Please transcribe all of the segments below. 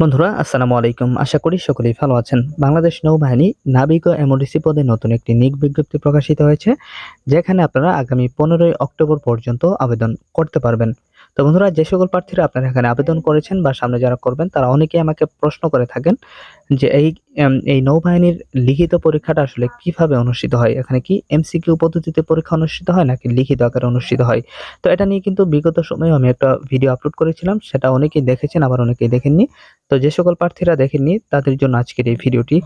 বন্ধুরা, আসসালামু আলাইকুম। আশা করি সকলেই ভালো আছেন। বাংলাদেশ নৌবাহিনী নাবিক ও এমডিসি পদে নতুন একটি নিক বিজ্ঞপ্তি প্রকাশিত হয়েছে, যেখানে আপনারা আগামী পনেরোই অক্টোবর পর্যন্ত আবেদন করতে পারবেন। তো বন্ধুরা, যে সকল প্রার্থীরা আপনারা এখানে আবেদন করেছেন বা সামনে যারা করবেন, তারা অনেকেই আমাকে প্রশ্ন করে থাকেন যে এই এই নৌবাহিনীর লিখিত পরীক্ষাটা আসলে কীভাবে অনুষ্ঠিত হয়? এখানে কি এমসিকিউ পদ্ধতিতে পরীক্ষা অনুষ্ঠিত হয় নাকি লিখিত আকারে অনুষ্ঠিত হয়? তো এটা নিয়ে কিন্তু বিগত সময়ে আমি একটা ভিডিও আপলোড করেছিলাম, সেটা অনেকেই দেখেছেন, আবার অনেকেই দেখেননি। তো যে সকল প্রার্থীরা দেখেননি, তাদের জন্য আজকের এই ভিডিওটি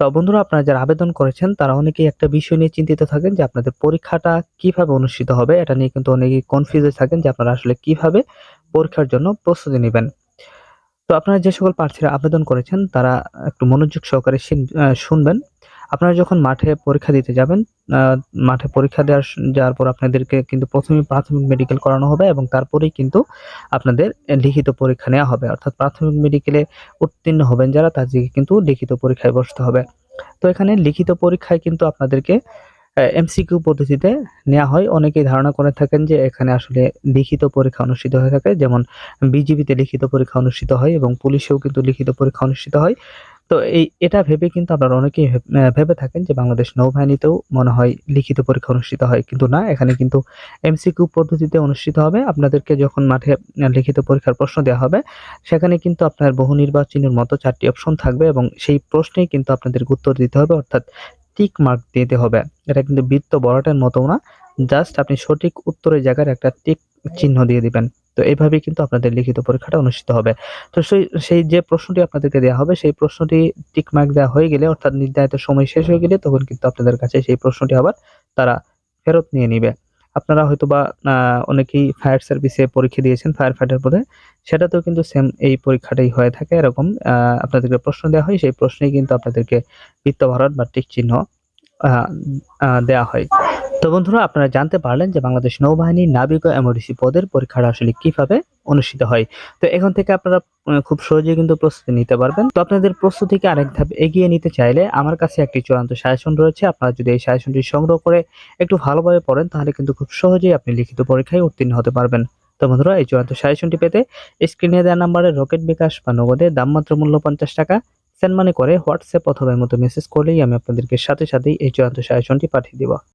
তো বন্ধুরা আপনারা যারা আবেদন করেছেন, তারা অনেকেই একটা বিষয় নিয়ে চিন্তিত থাকেন যে আপনাদের পরীক্ষাটা কীভাবে অনুষ্ঠিত হবে। এটা নিয়ে কিন্তু অনেকেই কনফিউজ হয়ে থাকেন যে আপনারা আসলে কীভাবে পরীক্ষার জন্য প্রস্তুতি নেবেন। তো আপনারা যে সকল প্রার্থীরা আবেদন করেছেন, তারা একটু মনোযোগ সহকারে শুনবেন। আপনারা যখন মাঠে পরীক্ষা দিতে যাবেন মাঠে পরীক্ষা দেওয়ার যাওয়ার পর আপনাদেরকে কিন্তু প্রথমে প্রাথমিক মেডিকেল করানো হবে এবং তারপরেই কিন্তু আপনাদের লিখিত পরীক্ষা নেওয়া হবে। অর্থাৎ প্রাথমিক মেডিকেলে উত্তীর্ণ হবেন যারা তাদেরকে কিন্তু লিখিত পরীক্ষায় বসতে হবে। তো এখানে লিখিত পরীক্ষায় কিন্তু আপনাদেরকে এমসিকিউ পদ্ধতিতে নেওয়া হয়। অনেকেই ধারণা করে থাকেন যে এখানে আসলে লিখিত পরীক্ষা অনুষ্ঠিত হয়ে থাকে। যেমন বিজিবিতে লিখিত পরীক্ষা অনুষ্ঠিত হয় এবং পুলিশেও কিন্তু লিখিত পরীক্ষা অনুষ্ঠিত হয়। তো এই, এটা ভেবে কিন্তু আপনারা অনেকেই ভেবে থাকেন যে বাংলাদেশ নৌবাহিনীতেও মনে হয় লিখিত পরীক্ষা অনুষ্ঠিত হয়। কিন্তু না, এখানে কিন্তু এমসিকিউ পদ্ধতিতে অনুষ্ঠিত হবে। আপনাদেরকে যখন মাঠে লিখিত পরীক্ষার প্রশ্ন দেওয়া হবে, সেখানে কিন্তু আপনার বহু নির্বাচনের মতো চারটি অপশন থাকবে এবং সেই প্রশ্নেই কিন্তু আপনাদের উত্তর দিতে হবে, অর্থাৎ টিক মার্ক দিতে হবে। এটা কিন্তু বৃত্ত বড়টার মতো না, জাস্ট আপনি সঠিক উত্তরের জায়গার একটা টিক চিহ্ন দিয়ে দিবেন। তো এইভাবে কিন্তু আপনাদের লিখিত পরীক্ষাটা অনুষ্ঠিত হবে। তো সেই সেই যে প্রশ্নটি আপনাদেরকে দেওয়া হবে সেই প্রশ্নটি টিক মার্ক দেওয়া হয়ে গেলে অর্থাৎ নির্ধারিত সময় শেষ হয়ে গেলে তখন কিন্তু আপনাদের কাছে সেই প্রশ্নটি আবার তারা ফেরত নিয়ে নিবে। আপনারা হয়তোবা আহ, অনেকেই ফায়ার সার্ভিসে পরীক্ষা দিয়েছেন ফায়ার ফাইটার পদে। সেটাতেও কিন্তু সেম এই পরীক্ষাটাই হয়ে থাকে এরকম আপনাদেরকে প্রশ্ন দেওয়া হয়। সেই প্রশ্নেই কিন্তু আপনাদেরকে বৃত্ত ভরাট বা টিক চিহ্ন দেওয়া হয়। তো বন্ধুরা, আপনারা জানতে পারলেন যে বাংলাদেশ নৌবাহিনী নাবিক ও এমওডিসি পদের পরীক্ষাটা আসলে কীভাবে অনুষ্ঠিত হয়। তো এখন থেকে আপনারা খুব সহজেই কিন্তু প্রস্তুতি নিতে পারবেন। তো আপনাদের প্রস্তুতিকে আরেক ধাপ এগিয়ে নিতে চাইলে আমার কাছে একটি চূড়ান্ত সাজেশন রয়েছে। আপনারা যদি এই সাজেশনটি সংগ্রহ করে একটু ভালোভাবে পড়েন, তাহলে কিন্তু খুব সহজেই আপনি লিখিত পরীক্ষায় উত্তীর্ণ হতে পারবেন। তো বন্ধুরা, এই চূড়ান্ত সাজেশনটি পেতে স্ক্রিনে দেওয়া নাম্বারে রকেট বিকাশ বা নগদে দামমাত্র মূল্য পঞ্চাশ টাকা সেন্ড মানি করে হোয়াটসঅ্যাপ অথবা মতো মেসেজ করলেই আমি আপনাদেরকে সাথে সাথেই এই চূড়ান্ত সাজেশনটি পাঠিয়ে দিব।